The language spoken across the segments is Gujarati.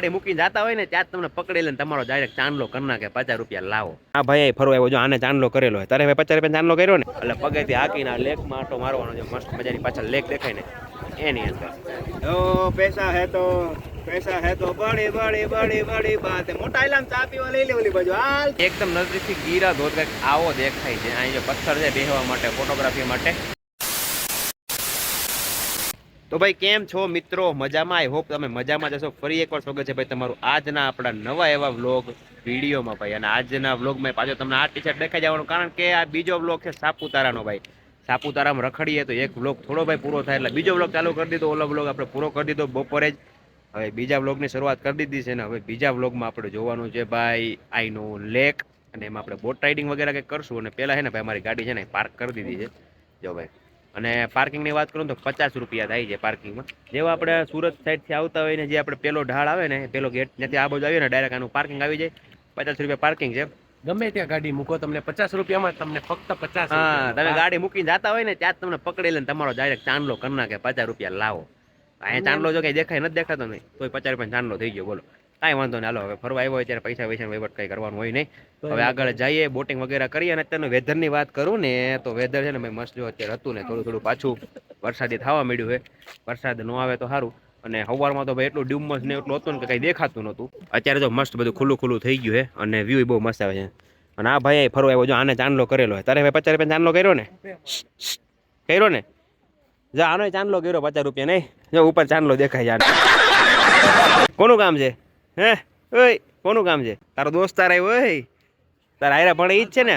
ગાડી મૂકીને જતા હોય ને ત્યાં તમને પકડી લઈને તમારો ડાયરેક્ટ ચાંદલો કરી નાખે પચાસ રૂપિયા લાવો. હા ભાઈ ફરવા આવ્યો જો આને ચાંદલો કરેલો હોય. તારે ભાઈ પચાસ રૂપિયા ચાંદલો કર્યો ને? એટલે પગેથી હાકીને આ માટો આટો મારવાનો છે મસ્ત મજાની પાછળ લેક દેખાય ને એની અંદર. ઓ પૈસા હે તો પૈસા હે તો બડી બડી બડી બડી બાત મોટા ઇલામ ચા પીવા લઈ લે ઓલી બાજુ હાલ. એકદમ નજદીકથી ગીરા ધોધ કંઈક આવો દેખાય છે. અહીં જો પથ્થર છે બેહવા માટે ફોટોગ્રાફી માટે. તો ભાઈ, કેમ છો મિત્રો? મજામાં? આઈ હોપ તમે મજામાં જશો ફરી એકવાર સ્વાગત છે ભાઈ તમારું આજના આપણા નવા એવા વ્લોગ વિડીયોમાં ભાઈ. અને આજના વ્લોગમાં પાછો તમને આ ટી શર્ટ દેખાઈ જવાનું કારણ કે આ બીજો વ્લોગ છે સાપુતારાનો ભાઈ. સાપુતારામાં રખડીએ તો એક વ્લોગ થોડો ભાઈ પૂરો થાય એટલે બીજો વ્લોગ ચાલુ કરી દીધો. ઓલો વ્લોગ આપણે પૂરો કરી દીધો બપોરે જ. હવે બીજા વ્લોગની શરૂઆત કરી દીધી છે ને હવે બીજા વ્લોગમાં આપણે જોવાનું છે ભાઈ આઈનો લેક અને એમાં આપણે બોટ રાઇડિંગ વગેરે કંઈક કરશું. અને પહેલાં છે ને ભાઈ, અમારી ગાડી છે ને પાર્ક કરી દીધી છે. જો ભાઈ. અને પાર્કિંગની વાત કરું તો પચાસ રૂપિયા થાય છે પાર્કિંગમાં જેવા આપણે સુરત સાઈડથી આવતા હોય ને જે આપણે પેલો ઢાળ આવે ને પેલો ગેટ ત્યાંથી આ બાજુ આવીએ ને ડાયરેક્ટ આનું પાર્કિંગ આવી જાય. પચાસ રૂપિયા પાર્કિંગ છે. ગમે ત્યાં ગાડી મૂકો તમને પચાસ રૂપિયામાં તમને ફક્ત પચાસ હા તમે ગાડી મૂકીને જતા હોય ને ત્યાં જ તમને પકડી લઈને તમારો ડાયરેક્ટ ચાંદલો કરી નાખે પચાસ રૂપિયા લાવો. અહીંયા ચાંદલો જો કઈ દેખાય નથી દેખાતો નહીં તો પચાસ રૂપિયા ચાંદલો થઈ ગયો બોલો. કાંઈ વાંધો નહીં. હાલો હવે ફરવા આવ્યો હોય ત્યારે પૈસા પૈસા વહીવટ કંઈ કરવાનું હોય નહીં. હવે આગળ જઈએ બોટિંગ વગેરે કરીએ અને અત્યારનું વેધરની વાત કરું ને તો વેધર છે ને ભાઈ મસ્ત જો અત્યારે હતું ને થોડું થોડું પાછું વરસાદી થવા મળ્યું છે વરસાદ ન આવે તો સારું. અને સવારમાં તો ભાઈ એટલું ડ્યુમસ ને એટલું હતું ને કે કંઈ દેખાતું નહોતું. અત્યારે તો મસ્ત બધું ખુલ્લું ખુલ્લું થઈ ગયું છે અને વ્યૂ બહુ મસ્ત આવે છે. અને આ ભાઈ ફરવા આવ્યો જો આને ચાંદલો કરેલો હોય તારે ભાઈ પચાસ રૂપિયા ચાંદલો કર્યો ને? કર્યો ને? જો આનો ચાંદલો કર્યો પચાસ રૂપિયા નહીં. જો ઉપર ચાંદલો દેખાય કોનું કામ છે? હે? ઓય કોનું કામ છે? તારો દોસ્ત આવ્યો ઓય તારા હારે ભણે ઈ જ છે ને?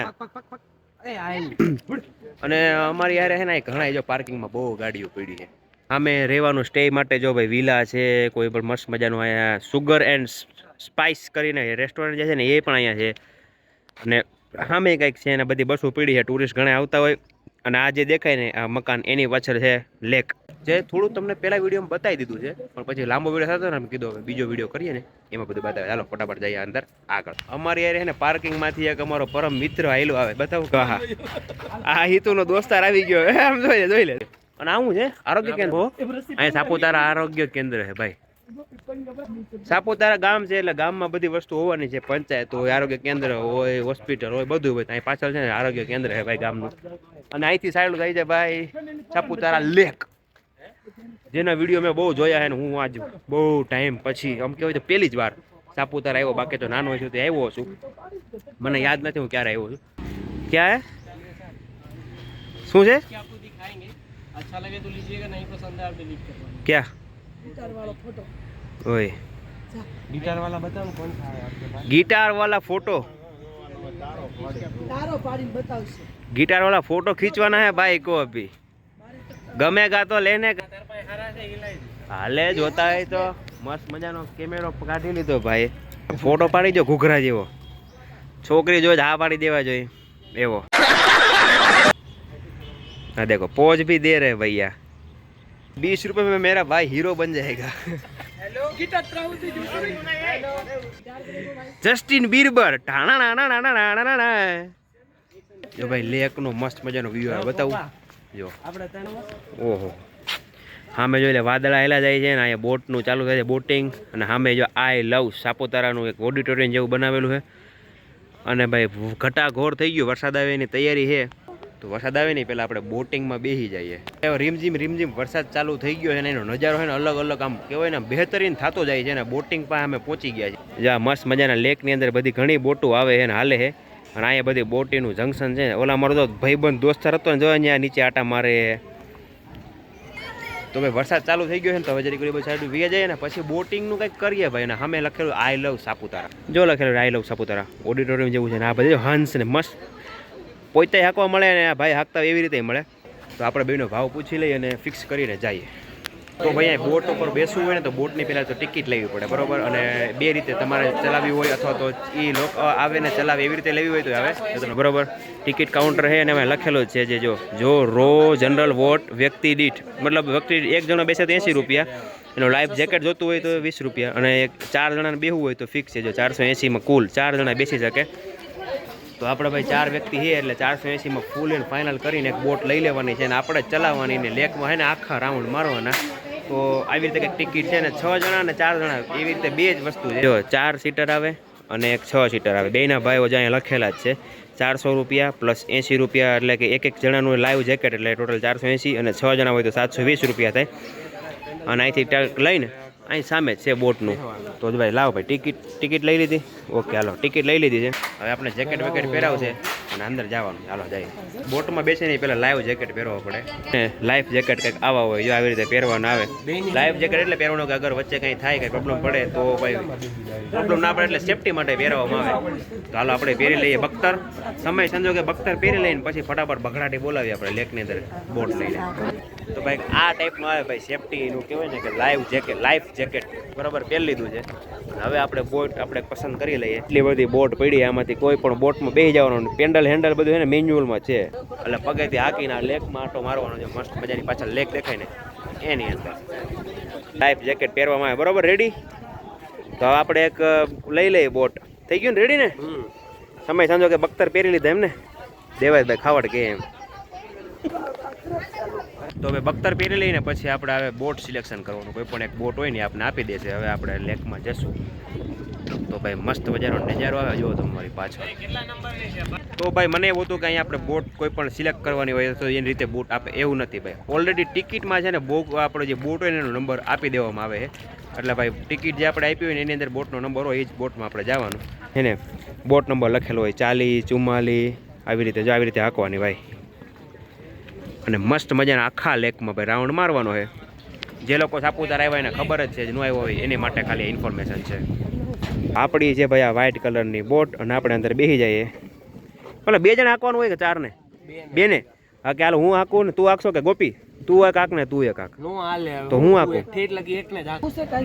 અને અમારી યારે છે ને ઘણા જો પાર્કિંગમાં બહુ ગાડીઓ પડી છે. આમે રહેવાનું સ્ટે માટે જો ભાઈ વિલા છે કોઈ પણ મસ્ત મજાનું અહીંયા સુગર એન્ડ સ્પાઇસ કરીને રેસ્ટોરન્ટ જે છે ને એ પણ અહીંયા છે. અને સામે કંઈક છે ને બધી બસો પીડી છે ટુરિસ્ટ ઘણા આવતા હોય. અને આ જે દેખાય ને, આ મકાન એની પાછળ છે લેક જે થોડું તમને પહેલા વિડીયોમાં બતાવી દીધું છે, પણ પછી લાંબો વીડિયો થતો ને એમ કીધું બીજો વીડિયો કરીએ ને, એમાં બધું બતાવે. ચાલો ફટાફટ જઈએ અંદર, આગળ. અમારી યાર ને ને પાર્કિંગમાંથી એક અમારો પરમ મિત્ર આવેલો આવે. બતાવું કે હા. આ હિતુનો દોસ્તાર આવી ગયો. એમ જોઈ લે જોઈ લે. અને આવું છે, આરોગ્ય કેન્દ્ર. અહીંયા સાપુતારા આરોગ્ય કેન્દ્ર છે, ભાઈ. સાપુતારા ગામ છે એટલે ગામમાં બધી વસ્તુ હોવાની છે. પંચાયત હોય આરોગ્ય કેન્દ્ર હોય હોસ્પિટલ હોય બધું હોય. અહીં પાછળ છે ને આરોગ્ય કેન્દ્ર છે ભાઈ ગામનું. અને અહીંથી સાયલું થઈ જાય ભાઈ સાપુતારા લેક જેના વીડિયો મેં બહુ જોયા છે ને હું આજ બહુ ટાઈમ પછી આમ કહેવાય તો પહેલી જ વાર સાપુતારા આવ્યો. બાકી તો નાનો છું તે આવ્યો છું. મને યાદ નથી હું ક્યારે આવ્યો છું. ક્યાં હે? શું છે? ક્યાં? ગિટારવાળો ફોટો. ઓય. ગિટારવાળા બતાવો કોણ ગિટારવાળા ફોટો. તારો પાડીને બતાવશે. ગિટારવાળા ફોટો ખીચવાના હે ભાઈ કો અભી. ગમે ગા તો લેને. હાલે જોતા હોય તો. મસ્ત મજાનો કેમેરો કાઢી લીધો ભાઈ. ફોટો પાડી જો ઘૂઘરા જેવો. છોકરી જો હા પાડી દેવા જોઈએ એવો. હા દેખો પોજ બી દે રે ભૈયા. बीस रुपए में मेरा भाई हीरो बन जाएगा જસ્ટિન બીરબર ટાણા નાના નાના નાના નાના જો ભાઈ લેક નો મસ્ત મજાનો વ્યૂ આવે બતાવું જો આપણે ત્રણ ઓહો સામે જોઈ લે વાદળા હેલા જાય છે ને અહીંયા બોટનું ચાલુ થાય છે બોટિંગ અને સામે જો આઈ લવ સાપુતારાનું એક ઓડિટોરિયમ જેવું બનાવેલું છે અને ભાઈ ઘટાઘોર થઈ ગયું વરસાદ આવે એની તૈયારી છે તો વરસાદ આવે નહીં, પહેલાં આપણે બોટિંગમાં બેસી જઈએ. રીમઝીમ રીમઝીમ વરસાદ ચાલુ થઈ ગયો છે એનો નજારો છે ને અલગ અલગ આમ કહેવાય ને બહેતરીન થતો જાય છે ને, બોટિંગ પાસે અમે પહોંચી ગયા છીએ. જ્યાં મસ્ત મજાના લેકની અંદર બધી ઘણી બોટો આવે છે ને હાલે છે. અને અહીંયા બધી બોટીનું જંકશન છે ને, ઓલા મારો તો ભાઈબંધ દોસ્તાર હતો ને, જો અહીંયા નીચે આટા મારે તો ભાઈ વરસાદ ચાલુ થઈ ગયો છે ને, તો હવે જરી ગરીબ સાઈડ વીએ જઈએ ને, પછી બોટિંગનું કંઈક કરીએ ભાઈ, અને સામે લખેલું આઈ લવ સાપુતારા. જો લખેલું આઈ લવ સાપુતારા. ઓડિટોરિયમ જેવું છે ને, આ બધું હંસ ને મસ્ત પોતે હાંકવા મળે ને ભાઈ હાંકતા એવી રીતે મળે. તો આપણે બેનો ભાવ પૂછી લઈએ અને ફિક્સ કરીને જઈએ. તો ભાઈ બોટ ઉપર બેસવું હોય ને તો બોટની પહેલાં તો ટિકિટ લેવી પડે, બરોબર? અને બે રીતે તમારે ચલાવવી હોય અથવા તો એ લોકો આવે ને ચલાવે એવી રીતે લેવી હોય તો આવે. તમે ટિકિટ કાઉન્ટર છે અને એમાં લખેલું છે જે જો જો રો જનરલ વોટ વ્યક્તિ દીઠ, મતલબ વ્યક્તિ એક જણો બેસે તો એંસી રૂપિયા. એનો લાઈફ જેકેટ જોતું હોય તો વીસ રૂપિયા. અને એક ચાર જણાને બેહવું હોય તો ફિક્સ છે જો ચારસો એંસીમાં કુલ ચાર જણા બેસી શકે. તો આપણે ભાઈ ચાર વ્યક્તિ છે એટલે ચારસો એંસીમાં ફૂલ એન્ડ ફાઇનલ કરીને એક બોટ લઈ લેવાની છે અને આપણે ચલાવવાની ને લેકમાં છે ને આખા રાઉન્ડ મારવાના. તો આવી રીતે કંઈક ટિકિટ છે ને છ જણા અને ચાર જણા, એવી રીતે બે જ વસ્તુ છે. જો, ચાર સીટર આવે અને એક છ સીટર આવે. બેના ભાઈઓ જ લખેલા જ છે. ચારસો રૂપિયા પ્લસ એંસી રૂપિયા એટલે કે એક એક જણાનું લાઈવ જેકેટ એટલે ટોટલ ચારસો એંસી અને છ જણા હોય તો સાતસો વીસ રૂપિયા થાય. અને અહીંથી લઈને અહીં સામે જ છે બોટનું. તો જ ભાઈ લાવો ભાઈ, ટિકિટ ટિકિટ લઈ લીધી. ઓકે, હાલો, ટિકિટ લઈ લીધી છે. હવે આપણે જેકેટ વેકેટ પહેરાવશે. અને અંદર જવાનું. ચાલો જઈએ. બોટમાં બેસીને પહેલાં લાઈવ જેકેટ પહેરવો પડે. લાઈફ જેકેટ કંઈક આવા હોય આવી રીતે પહેરવાનું આવે. લાઈફ જેકેટ એટલે પહેરવાનું કે અગર વચ્ચે કંઈ થાય, કંઈ પ્રોબ્લેમ પડે, તો ભાઈ પ્રોબ્લેમ ના પડે એટલે સેફટી માટે પહેરવામાં આવે. હાલો, આપણે પહેરી લઈએ બખ્તર. સમય સંજોગે બખ્તર પહેરી લઈને પછી ફટાફટ બઘડાટી બોલાવીએ આપણે લેકની અંદર બોટ લઈને. તો ભાઈ, આ ટાઈપનું આવે ભાઈ સેફટીનું કહેવાય ને કે લાઈવ જેકેટ લાઈફ જેકેટ બરાબર, પહેરી લીધું છે. હવે આપણે બોટ આપણે પસંદ કરી લઈએ. એટલી બધી બોટ પડી આમાંથી કોઈ પણ બોટમાં બેસી જવાનું, પેન્ડલ હેન્ડલ બધું એને મેન્યુઅલમાં છે. એટલે પગેથી હાકીને લેકમાં આટો મારવાનો છે. મસ્ત મજાની પાછળ લેક દેખાય ને એની અંદર. લાઈફ જેકેટ પહેરવામાં આવે. બરાબર? રેડી તો હવે આપણે એક લઈ લઈએ બોટ થઈ ગયું ને? રેડી ને? સમય સાંજો કે બખ્તર પહેરી લીધા એમને? ને દેવાયભાઈ ખાવડ કે એમ. તો હવે બખ્તર પહેરી લઈને પછી આપણે હવે બોટ સિલેક્શન કરવાનું. કોઈ પણ એક બોટ હોય ને આપણે આપી દેશે. હવે આપણે લેકમાં જશું. તો ભાઈ મસ્ત મજાનો નજારો આવે. જો તમારી પાછળ. તો ભાઈ મને એવું હતું કે અહીંયા આપણે બોટ કોઈ પણ સિલેક્ટ કરવાની હોય તો એની રીતે બોટ આપે. એવું નથી ભાઈ. ઓલરેડી ટિકિટમાં છે ને બો આપણો જે બોટ હોય એનો નંબર આપી દેવામાં આવે એટલે ભાઈ ટિકિટ જે આપણે આપી હોય ને એની અંદર બોટનો નંબર હોય એ જ બોટમાં આપણે જવાનું. એને બોટ નંબર લખેલો હોય ચાલીસ, ચુમ્માલીસ, આવી રીતે જો આવી રીતે હાંકવાની ભાઈ. અને મસ્ત મજાના આખા લેકમાં ભાઈ રાઉન્ડ મારવાનો છે. જે લોકો સાપુતારા આવ્યા એને ખબર જ છે, જ ન આવ્યો હોય એની માટે ખાલી ઇન્ફોર્મેશન છે. આપણી છે ભાઈ આ વ્હાઇટ કલરની બોટ અને આપણે અંદર બેસી જઈએ. ભલે બે જણા હાંકવાનું હોય કે ચાર ને બે ને હા કે હાલ હું હાંકું ને તું હાંકશો કે ગોપી? તું એક હાંક ને તું એક હાંક. તો હું આપું.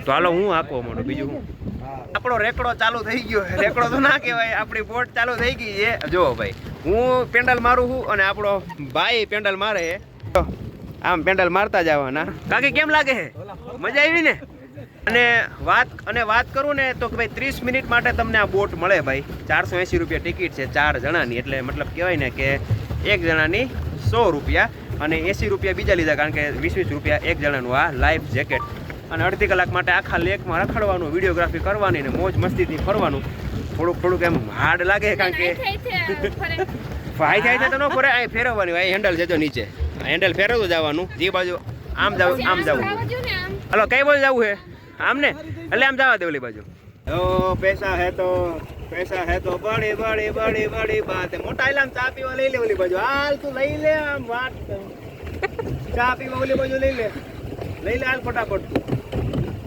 તો હાલો હું હાંકવા માંડું બીજું આપણો રેકડો ચાલુ થઈ ગયો રેકડો તો ના કહેવાય આપણી બોટ ચાલુ થઈ ગઈ છે. જો ભાઈ હું પેન્ડલ મારું છું અને આપણો ભાઈ પેન્ડલ મારે તો આમ પેન્ડલ મારતા જવાના કાકી કેમ લાગે છે? મજા આવી ને? અને વાત અને વાત કરું ને તો કે ભાઈ ત્રીસ મિનિટ માટે તમને આ બોટ મળે ભાઈ. ચારસો એંસી રૂપિયા ટિકિટ છે ચાર જણાની. એટલે મતલબ કહેવાય ને કે એક જણાની સો રૂપિયા અને એંસી રૂપિયા બીજા લીધા કારણ કે વીસ વીસ રૂપિયા એક જણાનું આ લાઈફ જેકેટ અને અડધી કલાક માટે આખા લેકમાં રખડવાનું વિડીયોગ્રાફી કરવાની ને મોજ મસ્તીથી ફરવાનું. થોડુંક થોડુંક એમ હાર્ડ લાગે કારણ કે ફાઈ થાય છે તો ન ફરે અહીં ફેરવવાની હોય હેન્ડલ છે જો નીચે હેન્ડલ ફેરવતું જવાનું. જે બાજુ આમ જવું આમ જવું. હલો કઈ બાજુ જવું છે? આમ ને? એટલે આમ જવા દે ઓલી બાજુ. ઓ, પૈસા હે તો, પૈસા હે તો બડી બડી બડી બડી બાત. મોટા ઇલામ ચા પીવા લઈ લે ઓલી બાજુ. હાલ તું લઈ લે આમ વાત ચા પીવા ઓલી બાજુ લઈ લે. લઈ લે હાલ ફટાફટ.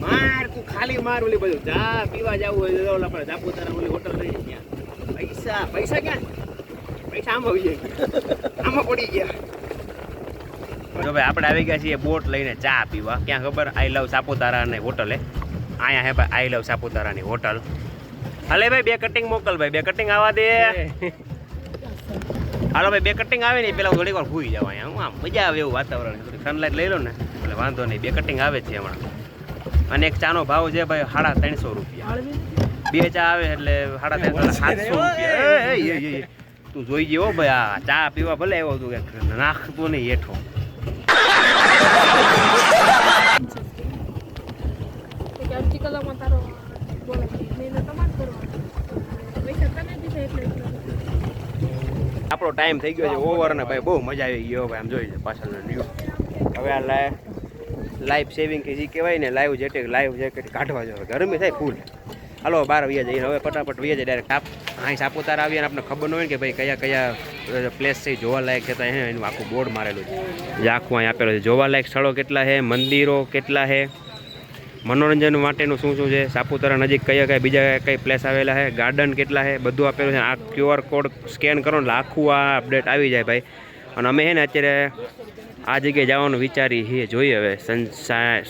માર, તું ખાલી માર ઓલી બાજુ. જા પીવા જવું હોય તો ઓલા જાપુ તારા ઓલી હોટલ લઈ ત્યાં પૈસા પૈસા ક્યાં? પૈસા આમાં આવી જાય. આમાં પડી ગયા. જો ભાઈ, આપણે આવી ગયા છીએ બોટ લઈને ચા પીવા. ક્યાં ખબર? આઈ લવ સાપુતારાની હોટલે અહીંયા, હે ભાઈ, આઈ લવ સાપુતારાની હોટલ. હાલે ભાઈ, બે કટિંગ મોકલ ભાઈ, બે કટિંગ આવવા દે. હાલો ભાઈ, બે કટિંગ આવે ને પેલા થોડીક વાર ભૂઈ જાવ અહીંયા. હું આમ મજા આવે એવું વાતાવરણ થોડી સનલાઇટ લઈ લો ને. એટલે વાંધો નહીં, બે કટિંગ આવે છે હમણાં. અને એક ચાનો ભાવ છે ભાઈ, સાડા ત્રણસો રૂપિયા. બે ચા આવે એટલે સાડા ત્રણસો સાતસો રૂપિયા. તું જોઈ ગયો ભાઈ, આ ચા પીવા ભલે આવ્યો તું નાખતો નહીં હેઠો. આપણો ટાઈમ થઈ ગયો છે ઓવર ને ભાઈ બહુ મજા આવી ગયો ભાઈ, આમ જોઈ છે પાછળનો ન્યૂ હવે આ લાઈફ સેવિંગ કે જે કહેવાય ને લાઈવ જેકેટ લાઈવ જેકેટ કાઢવા જોઈએ ગરમી થાય ફૂલ હાલો, બાર વ્યા જઈએ હવે ફટાફટ વ્યા જાય ડાયરેક્ટ આપ અહીં સાપુતારા આવીએ અને આપણને ખબર ન હોય ને કે ભાઈ કયા કયા પ્લેસ છે, જોવાલાયક છે, તો અહીં એનું આખું બોર્ડ મારેલું છે. જે આખું અહીં આપેલું છે. જોવાલાયક સ્થળો કેટલા છે, મંદિરો કેટલા છે, મનોરંજન માટેનું શું શું છે, સાપુતારા નજીક કયા કયા, બીજા કયા કઈ પ્લેસ આવેલા છે ગાર્ડન કેટલા છે, બધું આપેલું છે. આ ક્યુઆર કોડ સ્કેન કરો ને આખું આ અપડેટ આવી જાય ભાઈ. અને અમે છે ને અત્યારે આ જગ્યાએ જવાનું વિચારી છીએ. જોઈએ હવે સન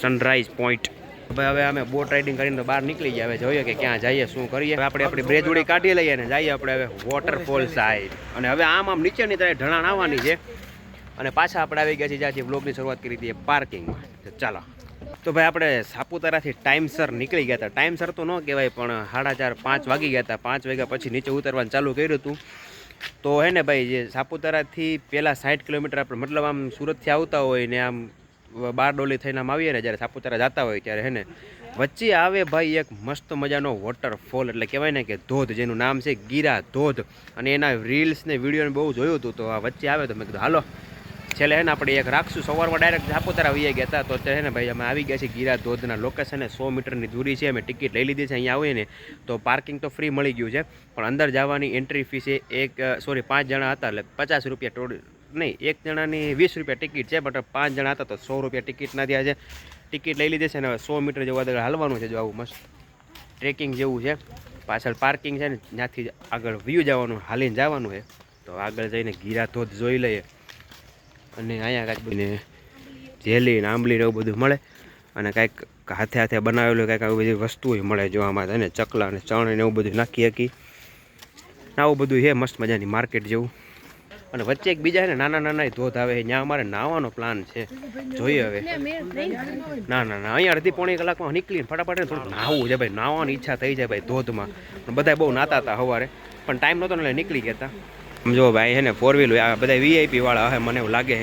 સનરાઈઝ પોઈન્ટ ભાઈ હવે અમે બોટ રાઇડિંગ કરીને બહાર નીકળી ગયા. હવે જોઈએ કે ક્યાં જઈએ, શું કરીએ. આપણે આપણી બ્રેજ ઉડી કાઢી લઈએ ને જઈએ આપણે હવે વોટરફોલ સાઈડ અને હવે આમ આમ નીચેની તરફ ઢળાણ આવવાની છે. અને પાછા આપણે આવી ગયા છીએ જ્યાંથી વ્લોગની શરૂઆત કરી હતી પાર્કિંગમાં ચાલો. તો ભાઈ આપણે સાપુતારાથી ટાઈમસર નીકળી ગયા હતા. ટાઈમસર તો ન કહેવાય, પણ સાડા ચાર, પાંચ વાગી ગયા હતા. પાંચ વાગ્યા પછી નીચે ઉતરવાનું ચાલુ કર્યું હતું. તો હે ને ભાઈ, જે સાપુતારાથી પહેલાં સાઠ કિલોમીટર આપણે મતલબ આમ સુરતથી આવતા હોય ને આમ બારડોલી થઈને આમ આવીએ ને જ્યારે સાપુતારા જતા હોય ત્યારે હેને વચ્ચે આવે ભાઈ એક મસ્ત મજાનો વોટરફોલ એટલે કહેવાય ને કે ધોધ, જેનું નામ છે ગીરા ધોધ. અને એના રીલ્સ ને વીડિયો બહુ જોયું હતું તો આ વચ્ચે આવે તો મેં કીધું, હાલો, છેલ્લે હે ને આપણે એક રાખશું સવારમાં ડાયરેક્ટ સાપુતારા વહી ગયા હતા તો અત્યારે ને ભાઈ અમે આવી ગયા છીએ ગીરા ધોધના લોકેશને સો મીટરની દૂરી છે, અમે ટિકિટ લઈ લીધી છે, અહીંયા આવીએ ને તો પાર્કિંગ તો ફ્રી મળી ગયું છે. પણ અંદર જવાની એન્ટ્રી ફી છે એક સોરી પાંચ જણા હતા એટલે પચાસ રૂપિયા ટોળ નહીં, એક જણાની વીસ રૂપિયા ટિકિટ છે, બટ પાંચ જણા હતા તો સો રૂપિયા ટિકિટના થયા છે. ટિકિટ લઈ લીધી છે ને હવે સો મીટર જેવું આગળ હાલવાનું છે જો આવું મસ્ત ટ્રેકિંગ જેવું છે. પાછળ પાર્કિંગ છે ને ત્યાંથી આગળ વ્યૂ જવાનું, હાલીને જવાનું છે. તો આગળ જઈને ગીરા ધોધ જોઈ લઈએ. અને અહીંયા કાંઈક બને જેલી ને આંબલી ને એવું બધું મળે. અને કાંઈક હાથે હાથે બનાવેલું કાંઈક આવી બધી વસ્તુઓ મળે જોવામાં અને ચકલા અને ચણ ને એવું બધું નાખી શકી આવું બધું છે, મસ્ત મજાની માર્કેટ જેવું. અને વચ્ચે એક બીજા ને નાના નાના ધોધ આવે છે. ત્યાં અમારે નાવાનો પ્લાન છે. જોઈએ હવે. ને, ના ના. અહીંયા અડધી પોણી કલાકમાં નીકળીને ફટાફટ થોડુંક નાહવું છે ભાઈ. નાહવાની ઈચ્છા થઈ જાય ભાઈ ધોધમાં. બધા બહુ નાતા હતા સવારે. પણ ટાઈમ નહોતો એટલે નીકળી ગયા હતા. સમજો ભાઈ ને ફોર વ્હીલ આ બધા વીઆઈપી વાળા હે, મને એવું લાગે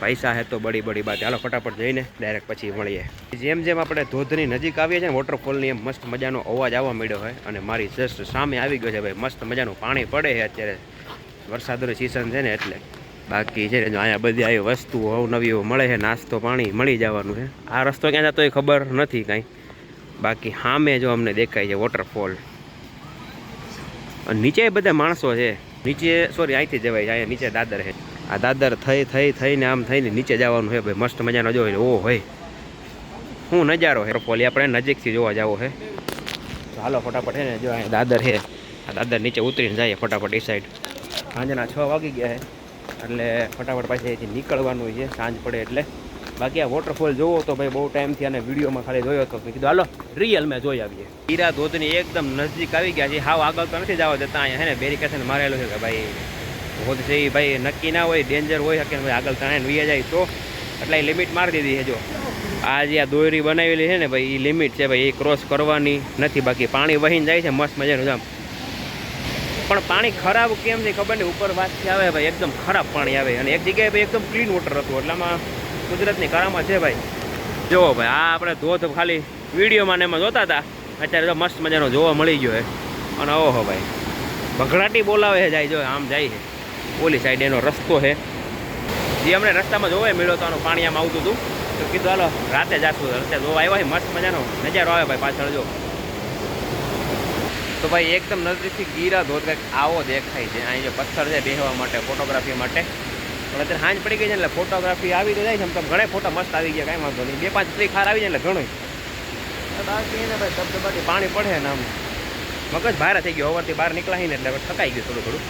પૈસા હે તો બડી બડી બાત. ચાલો ફટાફટ જઈને ડાયરેક્ટ પછી મળીએ. જેમ જેમ આપણે ધોધની નજીક આવીએ છીએ વોટરફોલની એમ મસ્ત મજાનો અવાજ આવવા માંડ્યો હોય અને મારી જસ્ટ સામે આવી ગયો છે ભાઈ. મસ્ત મજાનું પાણી પડે છે અત્યારે. વરસાદની સિઝન છે ને એટલે બાકી છે જો અહીંયા બધી આવી વસ્તુઓ અવનવીઓ મળે છે, નાસ્તો પાણી મળી જવાનું છે. આ રસ્તો ક્યાં જતો એ ખબર નથી કાંઈ. બાકી સામે જો અમને દેખાય છે વોટરફોલ અને નીચે બધા માણસો છે. નીચે સોરી અહીંથી જવાય અહીંયા નીચે દાદર છે. આ દાદર થઈ થઈ, થઈને આમ થઈને નીચે જવાનું છે. ભાઈ, મસ્ત મજાનો જો ઓ હોય શું નજારો છે? એ આપણે નજીકથી જોવા જવો છે. ચાલો ફટાફટ છે ને, જો અહીંયા દાદર છે. આ દાદર નીચે ઉતરીને જઈએ ફટાફટ એ સાઈડ સાંજના છ વાગી ગયા છે. એટલે ફટાફટ પાછી અહીંથી નીકળવાનું છે, સાંજ પડે એટલે. બાકી આ વોટરફોલ જોવો તો ભાઈ બહુ ટાઈમથી અને વિડીયોમાં ખાલી જોયો તો કીધું, હાલો રિયલ મેં જોઈ આવીએ. હીરા ધોધની એકદમ નજીક આવી ગયા છે. હાવ આગળ તો નથી જવા દેતા, અહીંયા હે ને બેરિકેશન મારેલું છે કે ભાઈ ધોધ છે એ ભાઈ, નક્કી ના હોય ડેન્જર હોય શકે ભાઈ, આગળ તાણે વીએ જાય તો. એટલે એ લિમિટ મારી દીધી છે જો. આ જે આ દોરી બનાવેલી છે ને ભાઈ એ લિમિટ છે ભાઈ એ ક્રોસ કરવાની નથી બાકી. પાણી વહીને જાય છે, મસ્ત મજાનું આમ. પણ પાણી ખરાબ કેમ છે ખબર નહીં. ઉપર વાતથી આવે ભાઈ, એકદમ ખરાબ પાણી આવે. અને એક જગ્યાએ ભાઈ એકદમ ક્લીન વોટર હતું. એટલે આમાં કુદરતની કરામાં છે ભાઈ. જુઓ ભાઈ, આ આપણે ધોધ ખાલી વિડીયોમાં ને એમાં જોતા હતા. અત્યારે તો મસ્ત મજાનો જોવા મળી ગયો અને ઓહો ભાઈ ભઘડાટી બોલાવે છે જાય, જો આમ જાય છે. ઓલી સાઈડ એનો રસ્તો છે. જે અમને રસ્તામાં જોવાય મળ્યો તો પાણી આમ આવતું હતું. તો કીધું, હાલો, રાતે જાશું. રસ્તે જોવા આવ્યા મસ્ત મજાનો નજારો આવે ભાઈ પાછળ, જો. તો ભાઈ એકદમ નજીકથી ગીરા ધોધ કંઈક આવો દેખાય છે. અહીં જે પથ્થર છે બેહવા માટે ફોટોગ્રાફી માટે. પણ અત્યારે હાંજ પડી ગઈ છે એટલે ફોટોગ્રાફી આવી તો જાય છે. આમ ઘણા ફોટા મસ્ત આવી ગયા કાંઈ વાંધો નહીં. બે પાંચ ત્રી ખાર આવી જાય એટલે ઘણું બાકી એને ભાઈ ધબધબાટી પાણી પડે ને આમ. મગજ ભારે થઈ ગયો. ઓવરથી બહાર નીકળાય ને એટલે થકાઈ ગયું થોડું થોડું.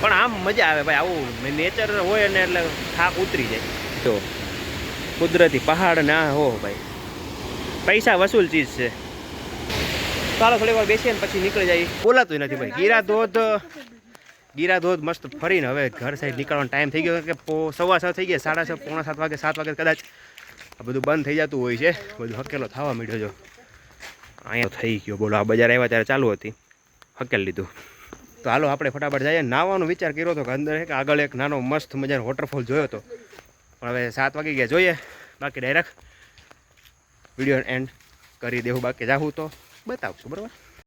પણ આમ મજા આવે ભાઈ આવું નેચર હોય ને એટલે થાક ઉતરી જાય. તો કુદરતી પહાડ ના હો ભાઈ. પૈસા વસૂલ ચીજ છે. ચાલો થોડી વાર બેસીએ પછી નીકળી જાય. બોલાતું નથી ભાઈ. ગીરા ધોધ ગીરા ધોધ મસ્ત ફરીને હવે ઘર સાઈડ નીકળવાનો ટાઈમ થઈ ગયો કે સવા છ થઈ ગયા, સાડા છ, પોણા સાત વાગે સાત વાગે કદાચ આ બધું બંધ થઈ જતું હોય છે. બધું હકેલો થવા માંડ્યો જો. અહીંયા થઈ ગયો. બોલો, આ બજાર આવ્યા ત્યારે ચાલુ હતી. હકેલ લીધું. તો હાલો, આપણે ફટાફટ જઈએ. નાવાનો વિચાર કર્યો હતો કે અંદર એક, આગળ એક નાનો મસ્ત મજાનો વોટરફોલ જોયો હતો પણ હવે સાત વાગી ગયા. જોઈએ. બાકી ડાયરેક્ટ વીડિયો એન્ડ કરી દેવું. બાકી જાવું તો. બતાવશું બરાબર